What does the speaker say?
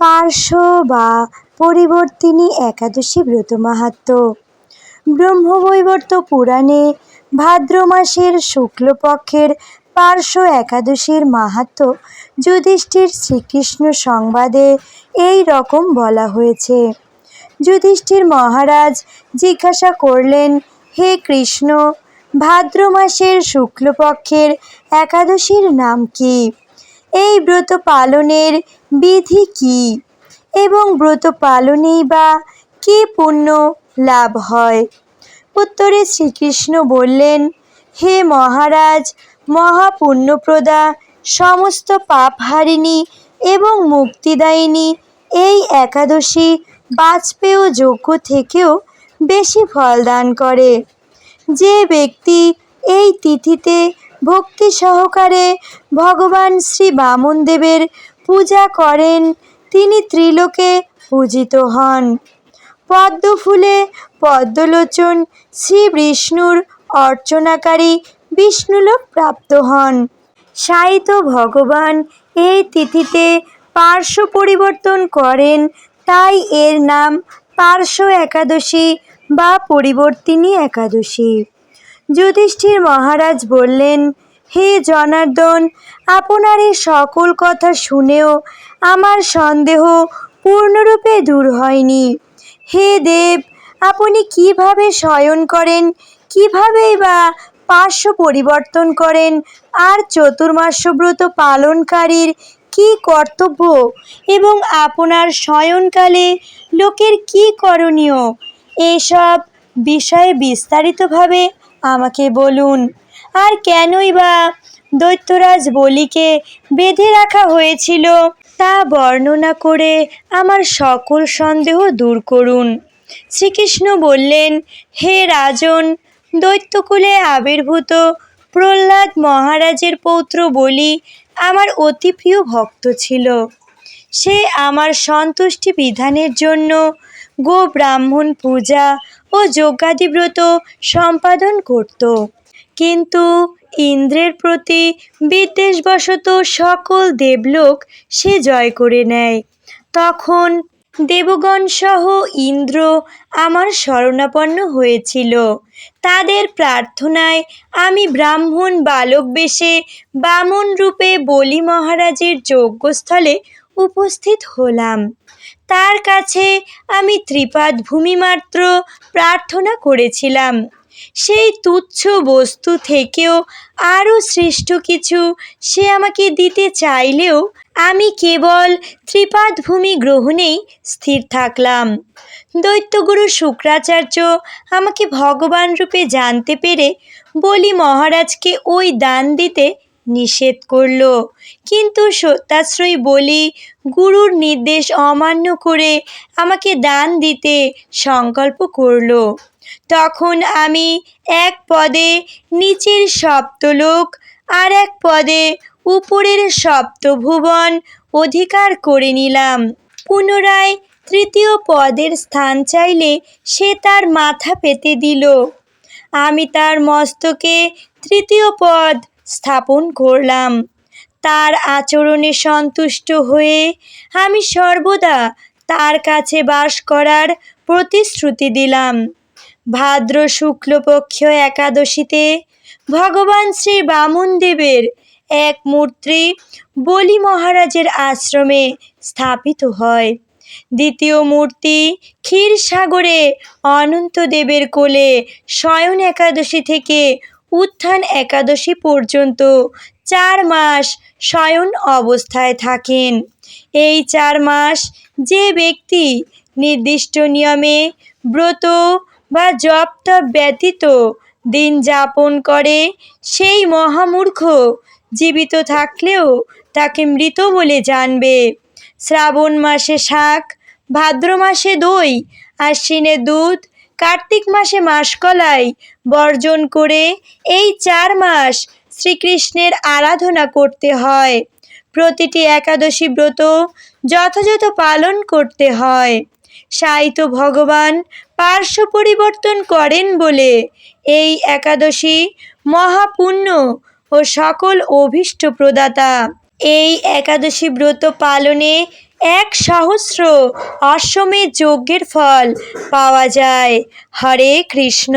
পার্শ্ব বা পরিবর্তিনী একাদশী ব্রত মাহাত্ম্য ব্রহ্মবৈবর্ত পুরাণে ভাদ্র মাসের শুক্লপক্ষের পার্শ্ব একাদশীর মাহাত্ম্য যুধিষ্ঠির শ্রীকৃষ্ণ সংবাদে এই রকম বলা হয়েছে। যুধিষ্ঠির মহারাজ জিজ্ঞাসা করলেন, হে কৃষ্ণ, ভাদ্র মাসের শুক্লপক্ষের একাদশীর নাম কি? এই ব্রত পালনের বিধি কি? এবং ব্রত পালনেই বা কী পুণ্য লাভ হয়? উত্তরে শ্রীকৃষ্ণ বললেন, হে মহারাজ, মহাপুণ্যপ্রদা, সমস্ত পাপহারিণী এবং মুক্তিদায়িনী এই একাদশী বাজপেয় যজ্ঞ থেকেও বেশি ফলদান করে। যে ব্যক্তি এই তিথিতে ভক্তি সহকারে ভগবান শ্রী বামনদেবের পূজা করেন। তিনি ত্রিলোকে পূজিত হন। পদ্মফুলে পদ্মলোচন শ্রী বিষ্ণুর অর্চনাকারী বিষ্ণুলোক প্রাপ্ত হন। সাহিত্য ভগবান এই তিথিতে পার্শ্ব পরিবর্তন করেন, তাই এর নাম পার্শ্ব একাদশী বা পরিবর্তিনী একাদশী। যুধিষ্ঠির মহারাজ বললেন, হে জনার্দন, আপনার এই সকল কথা শুনেও আমার সন্দেহ পূর্ণরূপে দূর হয়নি। হে দেব, আপনি কীভাবে শয়ন করেন, কিভাবেই বা পার্শ্ব পরিবর্তন করেন, আর চতুর্মাস্যব্রত পালনকারীর কি কর্তব্য এবং আপনার শয়নকালে লোকের কি করণীয়, এসব বিষয়ে বিস্তারিতভাবে আমাকে বলুন, আর কেনই বা দৈত্যরাজ বলিকে বেঁধে রাখা হয়েছিল তা বর্ণনা করে আমার সকল সন্দেহ দূর করুন। শ্রীকৃষ্ণ বললেন, হে রাজন, দৈত্যকুলে আবির্ভূত প্রহ্লাদ মহারাজের পৌত্র বলি আমার অতি প্রিয় ভক্ত ছিল। সে আমার সন্তুষ্টি বিধানের জন্য গো ব্রাহ্মণ পূজা ও যজ্ঞাদিব্রত সম্পাদন করত। কিন্তু ইন্দ্রের প্রতি বিদ্বেষবশত সকল দেবলোক সে জয় করে নেয়। তখন দেবগণ সহ ইন্দ্র আমার শরণাপন্ন হয়েছিল। তাদের প্রার্থনায় আমি ব্রাহ্মণ বালক বেশে বামন রূপে বলি মহারাজের যজ্ঞস্থলে উপস্থিত হলাম। তার কাছে আমি ত্রিপাদ ভূমি মাত্র প্রার্থনা করেছিলাম। সেই তুচ্ছ বস্তু থেকেও আরও শ্রেষ্ঠ কিছু সে আমাকে দিতে চাইলেও আমি কেবল ত্রিপাদ ভূমি গ্রহণেই স্থির থাকলাম। দৈত্যগুরু শুক্রাচার্য আমাকে ভগবান রূপে জানতে পেরে বলি মহারাজকে ওই দান দিতে নিষেধ করল। কিন্তু সত্যাশ্রয়ী বলি, গুরুর নির্দেশ অমান্য করে আমাকে দান দিতে সংকল্প করল। তখন আমি এক পদে নিচের সপ্তলোক আর এক পদে উপরের সপ্তভুবন অধিকার করে নিলাম। পুনরায় তৃতীয় পদের স্থান চাইলে সে তার মাথা পেতে দিল। আমি তার মস্তকে তৃতীয় পদ স্থাপন করলাম। তার আচরণে সন্তুষ্ট হয়ে আমি সর্বদা তার কাছে বাস করার প্রতিশ্রুতি দিলাম। ভাদ্র শুক্লপক্ষ একাদশীতে ভগবান শ্রী বামনদেবের এক মূর্তি বলি মহারাজের আশ্রমে স্থাপিত হয়। দ্বিতীয় মূর্তি ক্ষীরসাগরে অনন্তদেবের কোলে শয়ন একাদশী থেকে উত্থান একাদশী পর্যন্ত চার মাস শয়ন অবস্থায় থাকেন। এই চার মাস যে ব্যক্তি নির্দিষ্ট নিয়মে ব্রত বা জপ ব্যতীত দিন যাপন করে, সেই মহামূর্খ জীবিত থাকলেও তাকে মৃত বলে জানবে। শ্রাবণ মাসে শাক, ভাদ্র মাসে দই, আশ্বিনে দুধ কার্তিক মাসে মাসকলাই বর্জন করে এই চার মাস শ্রীকৃষ্ণের আরাধনা করতে হয়। প্রতিটি একাদশী ব্রত যথাযথ পালন করতে হয়। সাহিত্য ভগবান পার্শ্ব পরিবর্তন করেন বলে এই একাদশী মহাপুণ্য ও সকল অভীষ্ট প্রদাতা। এই একাদশী ব্রত পালনে এক সহস্র আশ্রমের যজ্ঞের ফল পাওয়া যায়। হরে কৃষ্ণ।